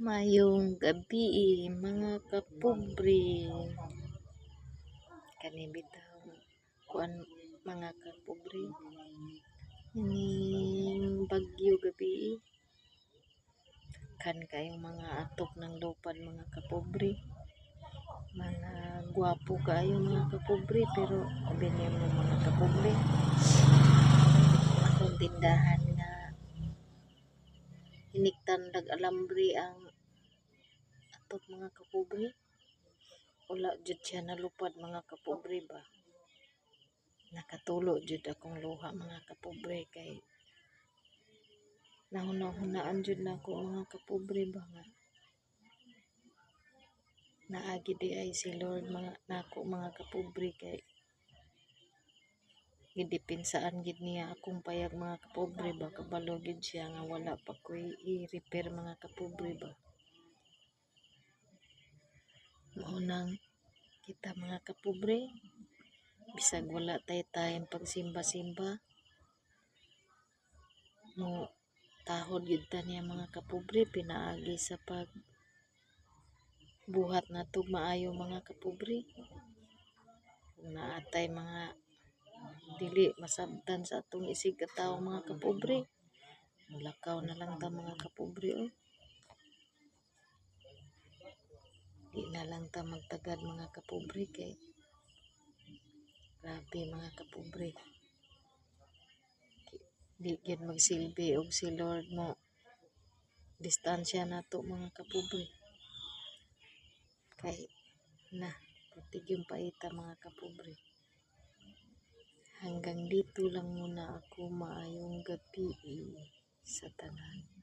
Mayong gabi mga kapobre. Kani bitaw kuan mga kapobre. Ining bagyo gabi. Kan kayong mga atok ng lupad mga kapobre. Mga gwapo kayo mga kapobre pero abinin mo mga kapobre. Akong tindahan hiniktan dag alambre ang atok mga kapobre. Wala jud siya nalupad mga kapobre ba. Nakatulo jud akong luha mga kapobre kay nahuna-hunaan jud nako mga kapobre ba nga naagi di ay si Lord mga nako mga kapobre kay gidepinsaan gid niya akong payag mga kapobre. Ba kabalo gid siya nga wala pa ko'y i-repair mga kapobre ba. Maunang kita mga kapobre. Bisag wala tay time pagsimba-simba. Mo tahod gid ta niya mga kapobre. Pinaagi sa pag buhat natog maayo mga kapobre. Kung naatay mga dili masabtan sa atong isig katawo mga kapobre. Mulakaw na lang ta mga kapobre oh. di na lang ta magtagad mga kapobre kay grabe mga kapobre. Di gyud magsilbi og si Lord mo. Distansya nato mga kapobre. Kay na putig yung paita mga kapobre hanggang dito lang muna ako. Maayong gabi sa tanan